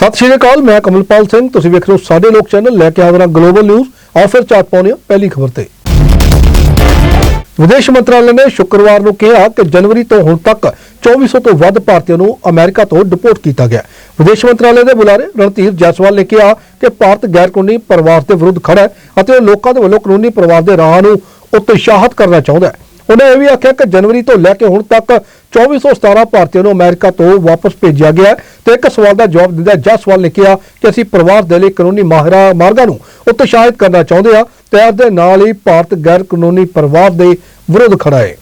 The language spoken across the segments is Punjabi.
ਸਤਿ ਸ਼੍ਰੀ ਅਕਾਲ, ਮੈਂ ਕਮਲਪਾਲ ਸਿੰਘ। ਤੁਸੀਂ ਵੇਖ ਰਹੇ ਹੋ ਸਾਡੇ ਲੋਕ ਚੈਨਲ, ਲੈ ਕੇ ਆਵਰਾਂ ਗਲੋਬਲ ਨਿਊਜ਼ ਆਓ ਫਿਰ ਚਾਟ ਪਾਉਂਦੇ ਹਾਂ ਪਹਿਲੀ ਖਬਰ ਤੇ। ਵਿਦੇਸ਼ ਮੰਤਰਾਲੇ ਨੇ ਸ਼ੁੱਕਰਵਾਰ ਨੂੰ ਕਿਹਾ ਕਿ ਜਨਵਰੀ ਤੋਂ ਹੁਣ ਤੱਕ 2400 ਤੋਂ ਵੱਧ ਭਾਰਤੀਆਂ ਨੂੰ ਅਮਰੀਕਾ ਤੋਂ ਡਿਪੋਰਟ ਕੀਤਾ ਗਿਆ। ਵਿਦੇਸ਼ ਮੰਤਰਾਲੇ ਦੇ ਬੁਲਾਰੇ ਰਣਧੀਰ ਜੈਸਵਾਲ ਨੇ ਕਿਹਾ ਕਿ ਭਾਰਤ ਗੈਰ ਕਾਨੂੰਨੀ ਪਰਿਵਾਰ ਦੇ ਵਿਰੁੱਧ ਖੜਾ ਹੈ ਅਤੇ ਉਹ ਲੋਕਾਂ ਦੇ ਵੱਲੋਂ ਕਾਨੂੰਨੀ ਪਰਿਵਾਰ ਦੇ ਰਾਹ ਨੂੰ ਉਤਸ਼ਾਹਿਤ ਕਰਨਾ ਚਾਹੁੰਦਾ ਹੈ। ਉਹਨੇ ਇਹ ਵੀ ਆਖਿਆ ਕਿ ਜਨਵਰੀ ਤੋਂ ਲੈ ਕੇ ਹੁਣ ਤੱਕ 2417 ਭਾਰਤੀਆਂ ਨੂੰ ਅਮਰੀਕਾ ਤੋਂ ਵਾਪਸ ਭੇਜਿਆ ਗਿਆ ਹੈ ਤੇ ਇੱਕ ਸਵਾਲ ਦਾ ਜਵਾਬ ਦਿੰਦਿਆਂ ਜਸਵਾਲ ਨੇ ਕਿਹਾ ਕਿ ਅਸੀਂ ਪਰਿਵਾਰ ਦੇ ਲਈ ਕਾਨੂੰਨੀ ਮਾਹਿਰਾਂ ਮਾਰਗਾਂ ਨੂੰ ਉਤਸ਼ਾਹਿਤ ਕਰਨਾ ਚਾਹੁੰਦੇ ਹਾਂ, ਤੇ ਇਸ ਦੇ ਨਾਲ ਹੀ ਭਾਰਤ ਗੈਰ ਕਾਨੂੰਨੀ ਪਰਿਵਾਰ ਦੇ ਵਿਰੁੱਧ ਖੜਾ ਹੈ।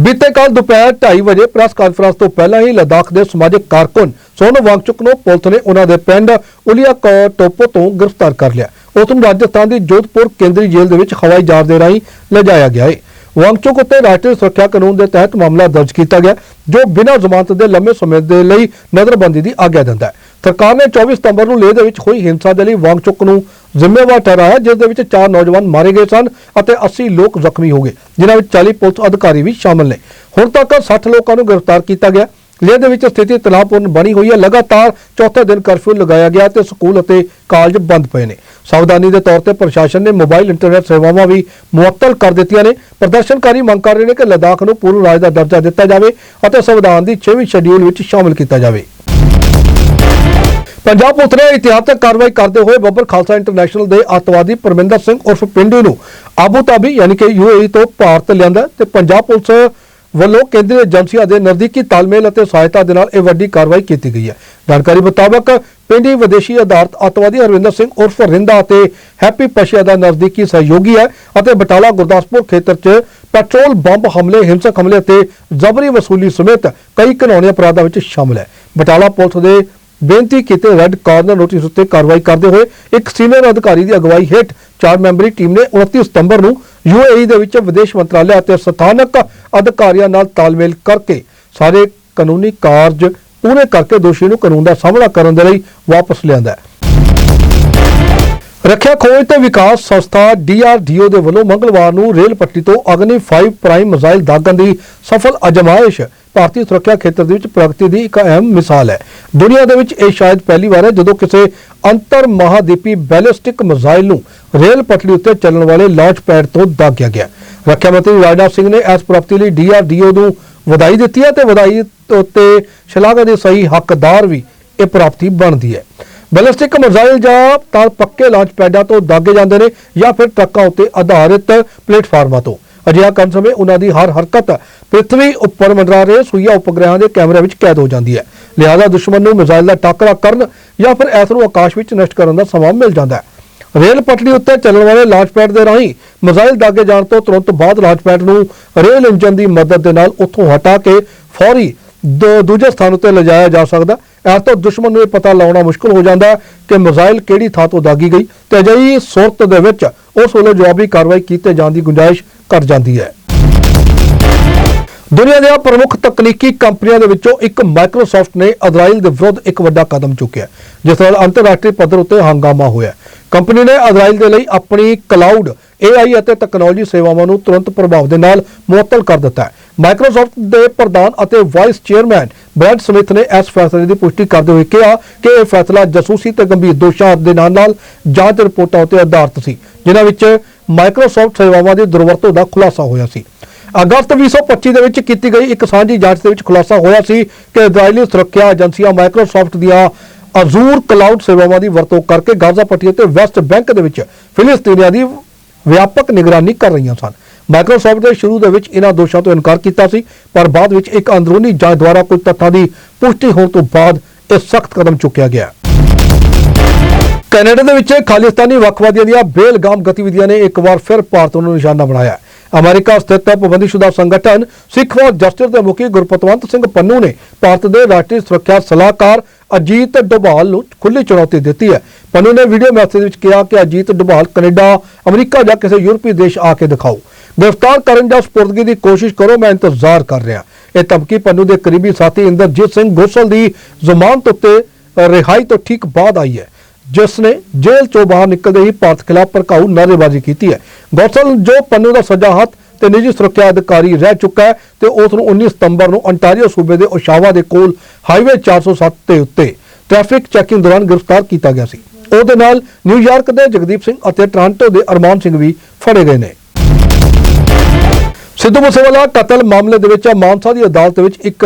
ਬੀਤੇ ਕੱਲ ਦੁਪਹਿਰ 2:30 ਵਜੇ ਪ੍ਰੈਸ ਕਾਨਫਰੰਸ ਤੋਂ ਪਹਿਲਾਂ ਹੀ ਲਦਾਖ ਦੇ ਸਮਾਜਿਕ ਕਾਰਕੁਨ ਸੋਨੂ ਵਾਂਗਚੁਕ ਨੂੰ ਪੁਲਿਸ ਨੇ ਉਹਨਾਂ ਦੇ ਪਿੰਡ ਉਲੀਆ ਟੋਪੋ ਤੋਂ ਗ੍ਰਿਫਤਾਰ ਕਰ ਲਿਆ। ਉਸ ਨੂੰ ਰਾਜਸਥਾਨ ਦੀ ਜੋਧਪੁਰ ਕੇਂਦਰੀ ਜੇਲ੍ਹ ਦੇ ਵਿੱਚ ਹਵਾਈ ਜਹਾਜ਼ ਦੇ ਰਾਹੀਂ ਲਿਜਾਇਆ ਗਿਆ ਹੈ। ਵਾਂਗਚੁਕ ਉੱਤੇ ਰਾਸ਼ਟਰੀ ਸੁਰੱਖਿਆ ਕਾਨੂੰਨ ਦੇ ਤਹਿਤ ਮਾਮਲਾ ਦਰਜ ਕੀਤਾ ਗਿਆ, ਜੋ ਬਿਨਾਂ ਜ਼ਮਾਨਤ ਦੇ ਲੰਮੇ ਸਮੇਂ ਦੇ ਲਈ ਨਜ਼ਰਬੰਦੀ ਦੀ ਆਗਿਆ ਦਿੰਦਾ ਹੈ। ਸਰਕਾਰ ਨੇ 24 ਸਤੰਬਰ ਨੂੰ ਲੇਹ ਦੇ ਵਿੱਚ ਹੋਈ ਹਿੰਸਾ ਦੇ ਲਈ ਵਾਂਗਚੁਕ ਨੂੰ ਜ਼ਿੰਮੇਵਾਰ ਠਹਿਰਾਇਆ, ਜਿਸ ਦੇ ਵਿੱਚ ਚਾਰ ਨੌਜਵਾਨ ਮਾਰੇ ਗਏ ਸਨ ਅਤੇ 80 ਲੋਕ ਜ਼ਖਮੀ ਹੋ ਗਏ, ਜਿਨ੍ਹਾਂ ਵਿੱਚ 40 ਪੁਲਿਸ ਅਧਿਕਾਰੀ ਵੀ ਸ਼ਾਮਲ ਨੇ। ਹੁਣ ਤੱਕ 60 ਲੋਕਾਂ ਨੂੰ ਗ੍ਰਿਫਤਾਰ ਕੀਤਾ ਗਿਆ। ਲੇਹ ਦੇ ਵਿੱਚ ਸਥਿਤੀ ਤਣਾਅਪੂਰਨ ਬਣੀ ਹੋਈ ਹੈ। ਲਗਾਤਾਰ ਚੌਥੇ ਦਿਨ ਕਰਫਿਊ ਲਗਾਇਆ ਗਿਆ ਤੇ ਸਕੂਲ ਅਤੇ ਕਾਲਜ ਬੰਦ ਪਏ ਨੇ। ਸਾਵਧਾਨੀ ਦੇ ਤੌਰ ਤੇ ਪ੍ਰਸ਼ਾਸਨ ਨੇ ਮੋਬਾਈਲ ਇੰਟਰਨੈਟ ਸੇਵਾਵਾਂ ਵੀ ਮੁਅੱਤਲ ਕਰ ਦਿੱਤੀਆਂ ਨੇ। ਪ੍ਰਦਰਸ਼ਨਕਾਰੀ ਮੰਗ ਕਰ ਰਹੇ ਨੇ ਕਿ ਲਦਾਖ ਨੂੰ ਪੂਰਨ ਰਾਜ ਦਾ ਦਰਜਾ ਦਿੱਤਾ ਜਾਵੇ ਅਤੇ ਸੰਵਿਧਾਨ ਦੀ 6ਵੀਂ ਸ਼ੈਡਿਊਲ ਵਿੱਚ ਸ਼ਾਮਲ ਕੀਤਾ ਜਾਵੇ। ਪੰਜਾਬ ਪੁਲਿਸ ਨੇ ਇਤਿਹਾਸਕ ਕਾਰਵਾਈ ਕਰਦੇ ਹੋਏ ਬੱਬਰ ਖਾਲਸਾ ਇੰਟਰਨੈਸ਼ਨਲ ਦੇ ਅੱਤਵਾਦੀ ਪਰਮਿੰਦਰ ਸਿੰਘ ਉਰਫ ਪਿੰਡੂ ਨੂੰ ਆਬੂ ਧਾਬੀ ਯਾਨੀ ਕਿ ਯੂਏਈ ਤੋਂ ਭਾਰਤ ਲਿਆਂਦਾ ਤੇ ਪੰਜਾਬ ਪੁਲਿਸ ਵੱਲੋਂ ਕੇਂਦਰੀ ਏਜੰਸੀਆਂ ਦੇ ਨਜ਼ਦੀਕੀ ਤਾਲਮੇਲ ਅਤੇ ਸਹਾਇਤਾ ਦੇ ਨਾਲ ਇਹ ਵੱਡੀ ਕਾਰਵਾਈ ਕੀਤੀ ਗਈ ਹੈ। ਜਾਣਕਾਰੀ ਮੁਤਾਬਕ ਪਿੰਡੀ ਵਿਦੇਸ਼ੀ ਆਧਾਰਿਤ ਅੱਤਵਾਦੀ ਹਰਵਿੰਦਰ ਸਿੰਘ ਉਰਫ ਰਿੰਦਾ ਅਤੇ ਹੈਪੀ ਪਸ਼ੀਆ ਦਾ ਨਜ਼ਦੀਕੀ ਸਹਿਯੋਗੀ ਹੈ ਅਤੇ ਬਟਾਲਾ ਗੁਰਦਾਸਪੁਰ ਖੇਤਰ 'ਚ ਪੈਟਰੋਲ ਬੰਬ ਹਮਲੇ, ਹਿੰਸਕ ਹਮਲੇ ਅਤੇ ਜ਼ਬਰੀ ਵਸੂਲੀ ਸਮੇਤ ਕਈ ਘਿਨੌਣੇ ਅਪਰਾਧਾਂ ਵਿੱਚ ਸ਼ਾਮਲ ਹੈ। ਬਟਾਲਾ ਪੁਲਿਸ ਦੇ ਬੇਨਤੀ ਕੀਤੇ ਰੈੱਡ ਕਾਰਨਰ ਨੋਟਿਸ ਉੱਤੇ ਕਾਰਵਾਈ ਕਰਦੇ ਹੋਏ ਇੱਕ ਸੀਨੀਅਰ ਅਧਿਕਾਰੀ ਦੀ ਅਗਵਾਈ ਹੇਠ ਚਾਰ ਮੈਂਬਰੀ ਟੀਮ ਨੇ 29 ਸਤੰਬਰ ਨੂੰ ਯੂਏਈ ਦੇ ਵਿੱਚ ਵਿਦੇਸ਼ ਮੰਤਰਾਲੇ ਅਤੇ ਸਥਾਨਕ ਅਧਿਕਾਰੀਆਂ ਨਾਲ ਤਾਲਮੇਲ ਕਰਕੇ ਸਾਰੇ ਕਾਨੂੰਨੀ ਕਾਰਜ ਪੂਰੇ ਕਰਕੇ ਦੋਸ਼ੀ ਨੂੰ ਕਾਨੂੰਨ ਦਾ ਸਾਹਮਣਾ ਕਰਨ ਦੇ ਲਈ ਵਾਪਸ ਲਿਆਂਦਾ ਹੈ। ਰੱਖਿਆ ਖੋਜ ਤੇ ਵਿਕਾਸ ਸੰਸਥਾ DRDO ਦੇ ਵੱਲੋਂ ਮੰਗਲਵਾਰ ਨੂੰ ਰੇਲ ਪੱਟੀ ਤੋਂ ਅਗਨੀ 5 ਪ੍ਰਾਈਮ ਮਿਜ਼ਾਈਲ ਦਾਗਣ ਦੀ ਸਫਲ ਅਜਮਾਇਸ਼ ਭਾਰਤੀ ਸੁਰੱਖਿਆ ਖੇਤਰ ਦੇ ਵਿੱਚ ਪ੍ਰਗਤੀ ਦੀ ਇੱਕ ਅਹਿਮ ਮਿਸਾਲ ਹੈ। ਦੁਨੀਆ ਦੇ ਵਿੱਚ ਇਹ ਸ਼ਾਇਦ ਪਹਿਲੀ ਵਾਰ ਹੈ ਜਦੋਂ ਕਿਸੇ ਅੰਤਰ ਮਹਾਦੀਪੀ ਬੈਲਿਸਟਿਕ ਮਿਜ਼ਾਈਲ ਨੂੰ ਰੇਲ ਪਟੜੀ ਉੱਤੇ ਚੱਲਣ ਵਾਲੇ ਲਾਂਚ ਪੈਡ ਤੋਂ ਦਾਗਿਆ ਗਿਆ। ਰੱਖਿਆ ਮੰਤਰੀ ਰਾਜਨਾਥ ਸਿੰਘ ਨੇ ਇਸ ਪ੍ਰਾਪਤੀ ਲਈ DRDO ਨੂੰ ਵਧਾਈ ਦਿੱਤੀ ਹੈ ਤੇ ਵਧਾਈ ਉੱਤੇ ਸ਼ਲਾਘਾ ਦੇ ਸਹੀ ਹੱਕਦਾਰ ਵੀ ਇਹ ਪ੍ਰਾਪਤੀ ਬਣਦੀ ਹੈ। ਬੈਲਿਸਟਿਕ ਮਿਜ਼ਾਈਲ ਜਾਂ ਤਾਂ ਪੱਕੇ ਲਾਂਚ ਪੈਡਾਂ ਤੋਂ ਦਾਗੇ ਜਾਂਦੇ ਨੇ ਜਾਂ ਫਿਰ ਟਰੱਕਾਂ ਉੱਤੇ ਆਧਾਰਿਤ ਪਲੇਟਫਾਰਮਾਂ ਤੋਂ। ਅਜਿਹਾ ਕਰਨ ਸਮੇਂ ਉਹਨਾਂ ਦੀ ਹਰ ਹਰਕਤ ਪ੍ਰithvi ਉੱਪਰ ਮੰਡਰਾ ਰਹੇ ਸੂਈਆ ਉਪਗ੍ਰਹਿਾਂ ਦੇ ਕੈਮਰੇ ਵਿੱਚ ਕੈਦ ਹੋ ਜਾਂਦੀ ਹੈ। ਲਿਹਾਜ਼ਾ ਦੁਸ਼ਮਣ ਨੂੰ ਮਿਜ਼ਾਈਲ ਦਾ ਟਾਕਰਾ ਕਰਨ ਜਾਂ ਫਿਰ ਇਸ ਨੂੰ ਆਕਾਸ਼ ਵਿੱਚ ਨਸ਼ਟ ਕਰਨ ਦਾ ਸਮਾਂ ਮਿਲ ਜਾਂਦਾ ਹੈ। ਰੇਲ ਪਟੜੀ ਉੱਤੇ ਚੱਲਣ ਵਾਲੇ ਲਾਂਚ ਪੈਡ ਦੇ ਰਾਹੀਂ ਮਿਜ਼ਾਈਲ ਦਾਗੇ ਜਾਣ ਤੋਂ ਤੁਰੰਤ ਬਾਅਦ ਲਾਂਚ ਪੈਡ ਨੂੰ ਰੇਲ ਇੰਜਨ ਦੀ ਮਦਦ ਦੇ ਨਾਲ ਉੱਥੋਂ ਹਟਾ ਕੇ ਫੌਰੀ ਦੂਜੇ ਸਥਾਨ ਉੱਤੇ ਲਿਜਾਇਆ ਜਾ ਸਕਦਾ। ਇਸ ਤੋਂ ਦੁਸ਼ਮਣ ਨੂੰ ਇਹ ਪਤਾ ਲਾਉਣਾ ਮੁਸ਼ਕਲ ਹੋ ਜਾਂਦਾ ਕਿ ਮਿਜ਼ਾਈਲ ਕਿਹੜੀ ਥਾਂ ਤੋਂ ਦਾਗੀ ਗਈ ਤੇ ਅਜਿਹੀ ਸੂਰਤ ਦੇ ਵਿੱਚ ਉਸ ਵੱਲੋਂ ਜਵਾਬੀ ਕਾਰਵਾਈ ਕੀਤੇ ਜਾਣ ਦੀ ਗੁੰਜਾਇਸ਼ ਘਟ ਜਾਂਦੀ ਹੈ। ਦੁਨੀਆ ਦੀਆਂ ਪ੍ਰਮੁੱਖ ਤਕਨੀਕੀ ਕੰਪਨੀਆਂ ਦੇ ਵਿੱਚੋਂ ਇੱਕ ਮਾਈਕਰੋਸਾਫਟ ਨੇ ਅਜ਼ਰਾਈਲ ਦੇ ਵਿਰੁੱਧ ਇੱਕ ਵੱਡਾ ਕਦਮ ਚੁੱਕਿਆ, ਜਿਸ ਨਾਲ ਅੰਤਰਰਾਸ਼ਟਰੀ ਪੱਧਰ ਉੱਤੇ ਹੰਗਾਮਾ ਹੋਇਆ। ਕੰਪਨੀ ਨੇ ਅਜ਼ਰਾਈਲ ਦੇ ਲਈ ਆਪਣੀ ਕਲਾਊਡ AI ਅਤੇ ਟੈਕਨੋਲੋਜੀ ਸੇਵਾਵਾਂ ਨੂੰ ਤੁਰੰਤ ਪ੍ਰਭਾਵ ਦੇ ਨਾਲ ਮੁਅੱਤਲ ਕਰ ਦਿੱਤਾ ਹੈ। ਮਾਈਕਰੋਸਾਫਟ ਦੇ ਪ੍ਰਧਾਨ ਅਤੇ ਵਾਈਸ ਚੇਅਰਮੈਨ ਬ੍ਰੈਡ ਸਮਿਥ ਨੇ ਇਸ ਫੈਸਲੇ ਦੀ ਪੁਸ਼ਟੀ ਕਰਦੇ ਹੋਏ ਕਿਹਾ ਕਿ ਇਹ ਫੈਸਲਾ ਜਾਸੂਸੀ ਤੇ ਗੰਭੀਰ ਦੋਸ਼ਾਂ ਦੇ ਨਾਲ ਨਾਲ ਜਾਂਚ ਰਿਪੋਰਟਾਂ ਉੱਤੇ ਆਧਾਰਿਤ ਸੀ, ਜਿਨ੍ਹਾਂ ਵਿੱਚ ਮਾਈਕਰੋਸਾਫਟ ਸੇਵਾਵਾਂ ਦੀ ਦੁਰਵਰਤੋਂ ਦਾ ਖੁਲਾਸਾ ਹੋਇਆ ਸੀ। ਅਗਸਤ 2025 ਦੇ ਵਿੱਚ ਕੀਤੀ ਗਈ ਇੱਕ ਸਾਂਝੀ ਜਾਂਚ ਦੇ ਵਿੱਚ ਖੁਲਾਸਾ ਹੋਇਆ ਸੀ ਕਿ ਇਜ਼ਰਾਈਲੀ ਸੁਰੱਖਿਆ ਏਜੰਸੀਆਂ ਮਾਈਕਰੋਸਾਫਟ ਦੀਆਂ ਅਜ਼ੂਰ ਕਲਾਊਡ ਸੇਵਾਵਾਂ ਦੀ ਵਰਤੋਂ ਕਰਕੇ ਗਾਜ਼ਾ ਪੱਟੀ ਅਤੇ ਵੈਸਟ ਬੈਂਕ ਦੇ ਵਿੱਚ ਫਿਲਿਸਤੀਨੀਆਂ ਦੀ ਵਿਆਪਕ ਨਿਗਰਾਨੀ ਕਰ ਰਹੀਆਂ ਸਨ। ਮਾਈਕਰੋਸਾਫਟ ਨੇ ਸ਼ੁਰੂ ਦੇ ਵਿੱਚ ਇਹਨਾਂ ਦੋਸ਼ਾਂ ਤੋਂ ਇਨਕਾਰ ਕੀਤਾ ਸੀ, ਪਰ ਬਾਅਦ ਵਿੱਚ ਇੱਕ ਅੰਦਰੂਨੀ ਜਾਂਚ ਦੁਆਰਾ ਕੁਝ ਤੱਥਾਂ ਦੀ ਪੁਸ਼ਟੀ ਹੋਣ ਤੋਂ ਬਾਅਦ ਇਹ ਸਖਤ ਕਦਮ ਚੁੱਕਿਆ ਗਿਆ। ਕੈਨੇਡਾ ਦੇ ਵਿੱਚ ਖਾਲਿਸਤਾਨੀ ਵੱਖਵਾਦੀਆਂ ਦੀਆਂ ਬੇਲਗਾਮ ਗਤੀਵਿਧੀਆਂ ਨੇ ਇੱਕ ਵਾਰ ਫਿਰ ਭਾਰਤ ਨੂੰ ਨਿਸ਼ਾਨਾ ਬਣਾਇਆ। ਹੈ ਅਮਰੀਕਾ ਸਥਿਤ ਪਾਬੰਦੀਸ਼ੁਦਾ ਸੰਗਠਨ ਸਿੱਖ ਫੌਜ ਜਸਟਿਸ ਦੇ ਮੁਖੀ ਗੁਰਪਤਵੰਤ ਸਿੰਘ ਪੰਨੂ ਨੇ ਭਾਰਤ ਦੇ ਰਾਸ਼ਟਰੀ ਸੁਰੱਖਿਆ ਸਲਾਹਕਾਰ ਅਜੀਤ ਡੋਭਾਲ ਨੂੰ ਖੁੱਲੀ ਚੁਣੌਤੀ ਦਿੱਤੀ ਹੈ। ਪੰਨੂ ਨੇ ਵੀਡੀਓ ਮੈਸੇਜ ਵਿੱਚ ਕਿਹਾ ਕਿ ਅਜੀਤ ਡੋਭਾਲ ਕੈਨੇਡਾ, ਅਮਰੀਕਾ ਜਾਂ ਕਿਸੇ ਯੂਰਪੀ ਦੇਸ਼ ਆ ਕੇ ਦਿਖਾਓ। ਗ੍ਰਿਫਤਾਰ ਕਰਨ ਜਾਂ ਸਪੁਰਦਗੀ ਦੀ ਕੋਸ਼ਿਸ਼ ਕਰੋ, ਮੈਂ ਇੰਤਜ਼ਾਰ ਕਰ ਰਿਹਾ। ਇਹ ਧਮਕੀ ਪੰਨੂ ਦੇ ਕਰੀਬੀ ਸਾਥੀ ਇੰਦਰਜੀਤ ਸਿੰਘ ਗੋਸਲ ਦੀ ਜ਼ਮਾਨਤ ਉੱਤੇ ਰਿਹਾਈ ਤੋਂ ਠੀਕ ਬਾਅਦ ਆਈ ਹੈ। ਜਿਸ ਨੇ ਜੇਲ੍ਹ ਚੋਂ ਬਾਹਰ ਨਿਕਲਦੇ ਹੀ ਭਾਰਤ ਖਿਲਾਫ ਭੜਕਾਊ ਨਾਅਰੇਬਾਜ਼ੀ ਕੀਤੀ ਹੈ। ਗੋਸਲ ਜੋ ਪੰਨੂ ਦਾ ਸੱਜਾ ਹੱਥ ਤੇ ਨਿੱਜੀ ਸੁਰੱਖਿਆ ਅਧਿਕਾਰੀ ਰਹਿ ਚੁੱਕਾ ਹੈ ਤੇ ਉਸ ਨੂੰ 19 ਸਤੰਬਰ ਨੂੰ ਅੰਟਾਰੀਓ ਸੂਬੇ ਦੇ ਓਸ਼ਾਵਾ ਦੇ ਕੋਲ ਹਾਈਵੇ 407 ਦੇ ਉੱਤੇ ਟ੍ਰੈਫਿਕ ਚੈਕਿੰਗ ਦੌਰਾਨ ਗ੍ਰਿਫਤਾਰ ਕੀਤਾ ਗਿਆ ਸੀ। ਉਹਦੇ ਨਾਲ ਨਿਊਯਾਰਕ ਦੇ ਜਗਦੀਪ ਸਿੰਘ ਅਤੇ ਟ੍ਰਾਂਟੋ ਦੇ ਅਰਮਾਨ ਸਿੰਘ ਵੀ ਫੜੇ ਗਏ ਨੇ। ਸਿੱਧੂ ਮੂਸੇਵਾਲਾ ਕਤਲ ਮਾਮਲੇ ਦੇ ਵਿੱਚ ਮਾਨਸਾ ਦੀ ਅਦਾਲਤ ਵਿੱਚ ਇੱਕ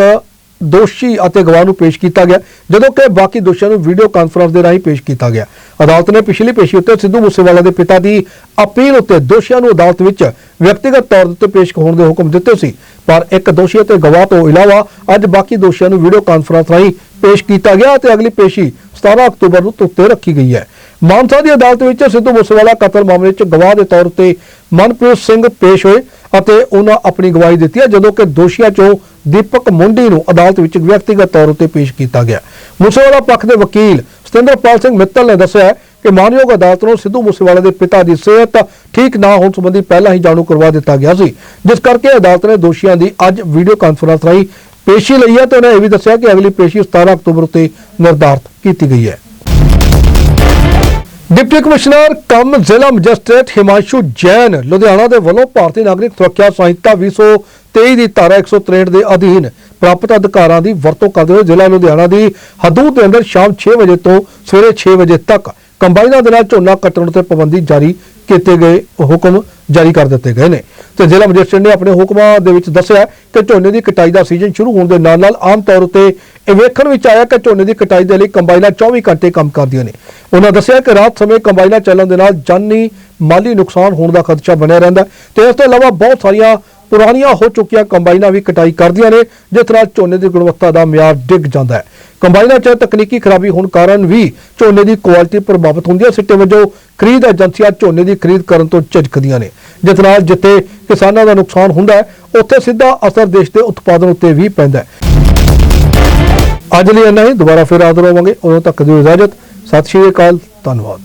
ਦੋਸ਼ੀ ਅਤੇ ਗਵਾਹ ਨੂੰ ਪੇਸ਼ ਕੀਤਾ ਗਿਆ, ਜਦੋਂ ਕਿ ਬਾਕੀ ਦੋਸ਼ੀਆਂ ਨੂੰ ਵੀਡੀਓ ਕਾਨਫਰੰਸ ਦੇ ਰਾਹੀਂ ਪੇਸ਼ ਕੀਤਾ ਗਿਆ। ਅਦਾਲਤ ਨੇ ਪਿਛਲੀ ਪੇਸ਼ੀ ਉੱਤੇ ਸਿੱਧੂ ਮੂਸੇਵਾਲਾ ਦੇ ਪਿਤਾ ਦੀ ਅਪੀਲ ਉੱਤੇ ਦੋਸ਼ੀਆਂ ਨੂੰ ਅਦਾਲਤ ਵਿੱਚ ਵਿਅਕਤੀਗਤ ਤੌਰ ਤੇ ਪੇਸ਼ ਹੋਣ ਦੇ ਹੁਕਮ ਦਿੱਤੇ ਸੀ। ਪਰ ਇੱਕ ਦੋਸ਼ੀ ਅਤੇ ਗਵਾਹ ਤੋਂ ਇਲਾਵਾ ਅੱਜ ਬਾਕੀ ਦੋਸ਼ੀਆਂ ਨੂੰ ਵੀਡੀਓ ਕਾਨਫਰੰਸ ਰਾਹੀਂ ਪੇਸ਼ ਕੀਤਾ ਗਿਆ ਅਤੇ ਅਗਲੀ ਪੇਸ਼ੀ 17 ਅਕਤੂਬਰ ਨੂੰ ਤੁੱਤੇ ਰੱਖੀ ਗਈ ਹੈ। ਮਾਨਸਾ ਦੀ ਅਦਾਲਤ ਵਿੱਚ ਸਿੱਧੂ ਮੂਸੇਵਾਲਾ ਕਤਲ ਮਾਮਲੇ 'ਚ ਗਵਾਹ ਦੇ ਤੌਰ ਤੇ ਮਨਪ੍ਰੀਤ ਸਿੰਘ ਪੇਸ਼ ਹੋਏ ਅਤੇ ਉਹਨਾਂ ਆਪਣੀ ਗਵਾਹੀ ਦਿੱਤੀ ਹੈ, ਜਦੋਂ ਕਿ ਦੋਸ਼ੀਆਂ 'ਚੋਂ ਦੀਪਕ ਮੁੰਡੀ ਨੂੰ ਅਦਾਲਤ ਵਿੱਚ ਵਿਅਕਤੀਗਤ ਤੌਰ ਉੱਤੇ ਪੇਸ਼ ਕੀਤਾ ਗਿਆ। ਮੂਸੇਵਾਲਾ ਪੱਖ ਦੇ ਵਕੀਲ ਸਤਿੰਦਰਪਾਲ ਸਿੰਘ ਮਿੱਤਲ ਨੇ ਦੱਸਿਆ ਕਿ ਮਾਨਯੋਗ ਅਦਾਲਤ ਨੂੰ ਸਿੱਧੂ ਮੂਸੇਵਾਲਾ ਦੇ ਪਿਤਾ ਦੀ ਸਿਹਤ ਠੀਕ ਨਾ ਹੋਣ ਸੰਬੰਧੀ ਪਹਿਲਾਂ ਹੀ ਜਾਣੂ ਕਰਵਾ ਦਿੱਤਾ ਗਿਆ ਸੀ। ਜਿਸ ਕਰਕੇ ਅਦਾਲਤ ਨੇ ਦੋਸ਼ੀਆਂ ਦੀ ਅੱਜ ਵੀਡੀਓ ਕਾਨਫਰੰਸ ਰਾਹੀਂ ਪੇਸ਼ੀ ਲਈ ਹੈ ਤੇ ਉਹਨੇ ਇਹ ਵੀ ਦੱਸਿਆ ਕਿ ਅਗਲੀ ਪੇਸ਼ੀ 17 ਅਕਤੂਬਰ ਉੱਤੇ ਨਿਰਧਾਰਤ ਕੀਤੀ ਗਈ ਹੈ। ਡਿਪਟੀ ਕਮਿਸ਼ਨਰ ਕਮ ਜ਼ਿਲ੍ਹਾ ਮੈਜਿਸਟ੍ਰੇਟ ਹਿਮਾਂਸ਼ੂ ਜੈਨ ਲੁਧਿਆਣਾ ਦੇ ਵੱਲੋਂ ਭਾਰਤੀ ਨਾਗਰਿਕ ਸੁਰੱਖਿਆ ਸੰਹਿਤਾ 2023 ਦੀ ਧਾਰਾ 163 ਦੇ ਅਧੀਨ ਪ੍ਰਾਪਤ ਅਧਿਕਾਰਾਂ ਦੀ ਵਰਤੋਂ ਕਰਦੇ ਹੋਏ ਜ਼ਿਲ੍ਹਾ ਲੁਧਿਆਣਾ ਦੀ ਹਦੂਦ ਦੇ ਅੰਦਰ ਸ਼ਾਮ 6 ਵਜੇ ਤੋਂ ਸਵੇਰੇ 6 ਵਜੇ ਤੱਕ ਕੰਬਾਈਨਾਂ ਦੇ ਨਾਲ ਝੋਨਾ ਕੱਟਣ ਤੇ ਪਾਬੰਦੀ ਜਾਰੀ ਕੀਤੇ ਗਏ ਹੁਕਮ ਜਾਰੀ ਕਰ ਦਿੱਤੇ ਗਏ ਨੇ। ਤੇ ਜ਼ਿਲ੍ਹਾ ਮੈਜਿਸਟ੍ਰੇਟ ਨੇ ਆਪਣੇ ਹੁਕਮਾਂ ਦੇ ਵਿੱਚ ਦੱਸਿਆ ਕਿ ਝੋਨੇ ਦੀ ਕਟਾਈ ਦਾ ਸੀਜ਼ਨ ਸ਼ੁਰੂ ਹੋਣ ਦੇ ਨਾਲ ਨਾਲ ਆਮ ਤੌਰ ਉੱਤੇ ਇਹ ਵੇਖਣ ਵਿੱਚ ਆਇਆ ਕਿ ਝੋਨੇ ਦੀ ਕਟਾਈ ਦੇ ਲਈ ਕੰਬਾਈਨਾਂ 24 ਘੰਟੇ ਕੰਮ ਕਰਦੀਆਂ ਨੇ। ਉਹਨਾਂ ਦੱਸਿਆ ਕਿ ਰਾਤ ਸਮੇਂ ਕੰਬਾਈਨਾਂ ਚੱਲਣ ਦੇ ਨਾਲ ਜਾਨੀ ਮਾਲੀ ਨੁਕਸਾਨ ਹੋਣ ਦਾ ਖਦਸ਼ਾ ਬਣਿਆ ਰਹਿੰਦਾ ਹੈ ਤੇ ਇਸ ਤੋਂ ਇਲਾਵਾ ਬਹੁਤ ਸਾਰੀਆਂ ਪੁਰਾਣੀਆਂ ਹੋ ਚੁੱਕੀਆਂ ਕੰਬਾਈਨਾਂ ਵੀ ਕਟਾਈ ਕਰਦੀਆਂ ਨੇ, ਜਿਸ ਨਾਲ ਝੋਨੇ ਦੀ ਗੁਣਵੱਤਾ ਦਾ ਮਿਆਰ ਡਿੱਗ ਜਾਂਦਾ ਹੈ। ਕੰਬਾਈਨਾਂ 'ਚ ਤਕਨੀਕੀ ਖਰਾਬੀ ਹੋਣ ਕਾਰਨ ਵੀ ਝੋਨੇ ਦੀ ਕੁਆਲਿਟੀ ਪ੍ਰਭਾਵਿਤ ਹੁੰਦੀ ਹੈ ਸਿੱਟੇ ਵਜੋਂ ਖਰੀਦ ਏਜੰਸੀਆਂ ਝੋਨੇ ਦੀ ਖਰੀਦ ਕਰਨ ਤੋਂ ਝਿਜਕਦੀਆਂ ਨੇ। ਜਿਸ ਨਾਲ ਜਿੱਥੇ ਕਿਸਾਨਾਂ ਦਾ ਨੁਕਸਾਨ ਹੁੰਦਾ ਹੈ, ਉੱਥੇ ਸਿੱਧਾ ਅਸਰ ਦੇਸ਼ ਦੇ ਉਤਪਾਦਨ ਉੱਤੇ ਵੀ ਪੈਂਦਾ ਹੈ। ਅੱਜ ਲਈ ਇੰਨਾ ਹੀ। ਦੁਬਾਰਾ ਫਿਰ ਹਾਜ਼ਰ ਹੋਵਾਂਗੇ। ਉਦੋਂ ਤੱਕ ਦੀ ਇਜਾਜ਼ਤ। ਸਤਿ ਸ਼੍ਰੀ ਅਕਾਲ। ਧੰਨਵਾਦ।